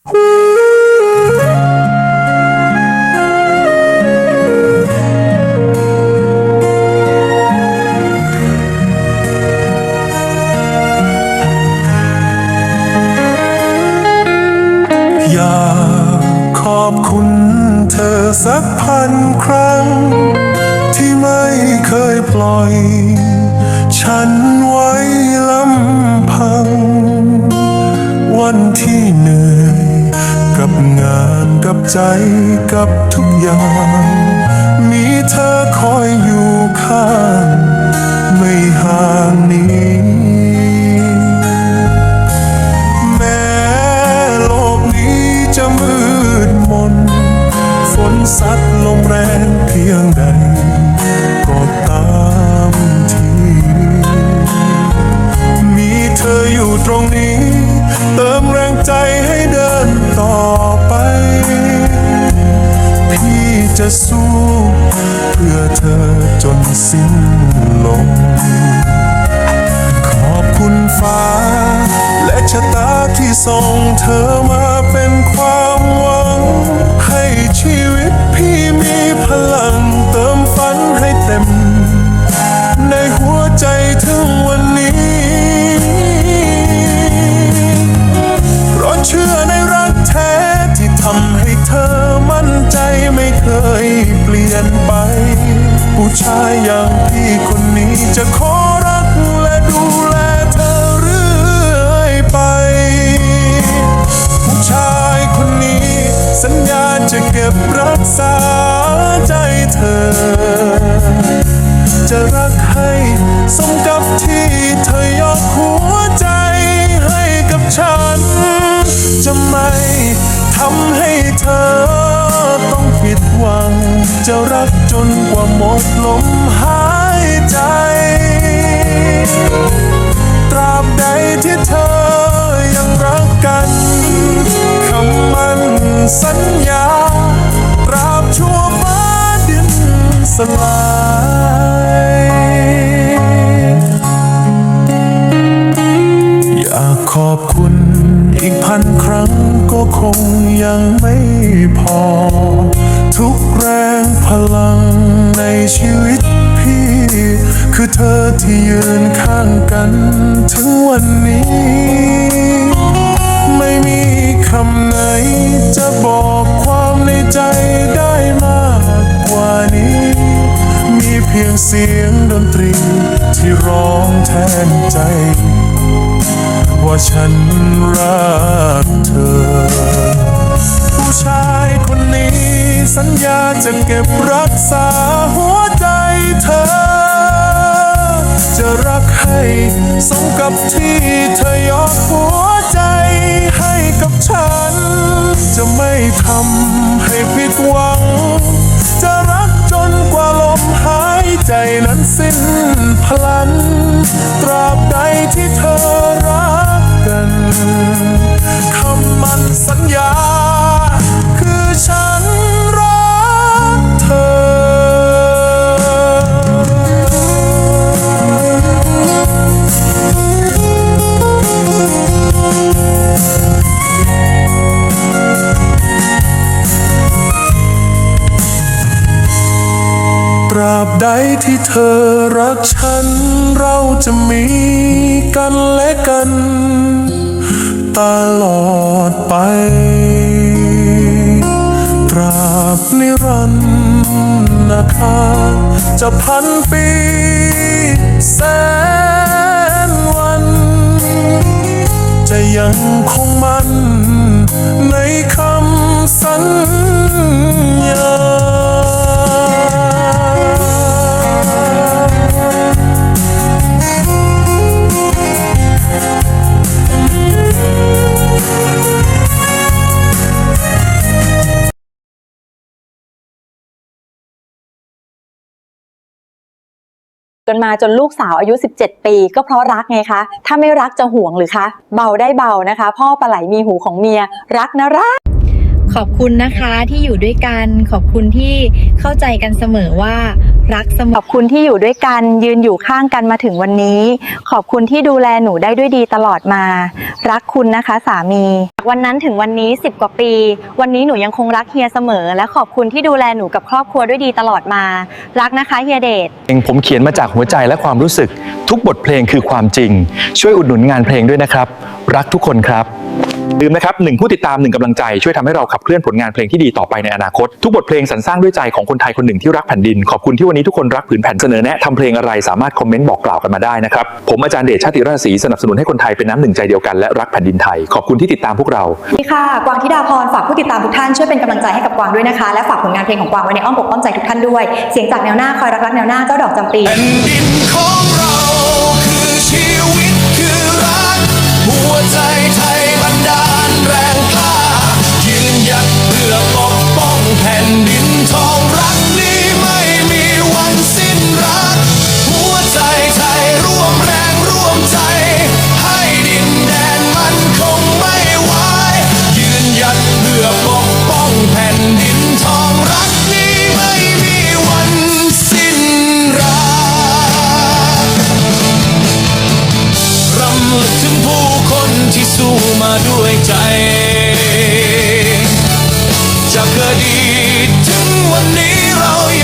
อยากขอบคุณเธอสักพันครั้ง ที่ไม่เคยปล่อย ฉันไว้ ใจกับทุกอย่าง มีเธอคอยอยู่ข้าง จะสู้ เพื่อเธอจนสิ้นลม ขอบคุณฟ้า และชะตาที่ส่งเธอมาเป็นความหวัง จะรักให้สมกับที่เธอยกหัวใจให้กับฉัน จะไม่ทำให้เธอต้องผิดหวัง จะรักจนกว่าหมดลมหายใจ ตราบใดที่เธอยังรักกันคำมันสัญญา ตราบชั่วฟ้าดินสลาย ก็คงยังไม่พอ ทุกแรงพลังในชีวิตพี่ คือเธอที่ยืนข้างกันถึงวันนี้ ไม่มีคำไหนจะบอกความในใจได้มากกว่านี้ มีเพียงเสียงดนตรีที่ร้องแทนใจ ว่าฉันรักเธอ ผู้ชายคนนี้สัญญาจะเก็บรักษาหัวใจเธอ จะรักให้สมกับที่เธอยกหัวใจให้กับฉัน จะไม่ทำให้ผิดหวัง ที่เธอรักฉัน เราจะมีกันและกัน ตลอดไป ตราบนิรันดร์นะคะจะพันปีแสนวัน จะยังคงมันใน นมาจนลูกสาวอายุ 17 ปี ก็เพราะรักไงคะ ถ้าไม่รักจะห่วงหรือคะ เบาได้เบานะคะ พ่อปลาไหลมีหูของเมีย รักนะรักขอบคุณนะคะที่อยู่ด้วยกัน ขอบคุณที่เข้าใจกันเสมอว่า รักเสมอขอบคุณที่อยู่ด้วยกัน ยืนอยู่ข้างกันมาถึงวันนี้ ขอบคุณที่ดูแลหนูได้ด้วยดีตลอดมา รักคุณนะคะ สามีจากวันนั้นถึงวันนี้ 10 กว่าปี วันนี้หนูยังคงรักเฮียเสมอ และขอบคุณที่ดูแลหนูกับครอบครัวด้วยดีตลอดมา รักนะคะเฮียเดชเพลงผมเขียนมาจากหัวใจและความรู้สึก ทุกบทเพลงคือความจริง ช่วยอุดหนุนงานเพลงด้วยนะครับ รักทุกคนครับลืมนะครับหนึ่งผู้ติดตามหนึ่งกำลังใจช่วยทำให้เราขับเคลื่อนผลงานเพลงที่ดีต่อไปในอนาคต ทุกบทเพลงสรรสร้างด้วยใจของคนไทยคนหนึ่งที่รักแผ่นดินขอบคุณที่วันนี้ทุกคนรักผืนแผ่นเสนอแนะทำเพลงอะไรสามารถคอมเมนต์บอกกล่าวกันมาได้นะครับ ผมอาจารย์เดชชาติราศีสนับสนุนให้คนไทยเป็นน้ำหนึ่งใจเดียวกันและรักแผ่นดินไทย ขอบคุณที่ติดตามพวกเราสวัสดีค่ะ กวางธิดาพรฝากผู้ติดตามทุกท่านช่วยเป็นกำลังใจให้กับกวางด้วยนะคะ และฝากผลงานเพลงของกวางไว้ในอ้อมอกอ้อมใจทุกท่านด้วย เสียงจากแนวหน้าคอยรักรักแนวหน้าเจ้าดอกจำปีแผ่นดินของเราคือชีวิตคือรักหัวใจไทยบันดาลแรงกล้ายืนหยัดเพื่อปกป้องแผ่นดินทองรัก neon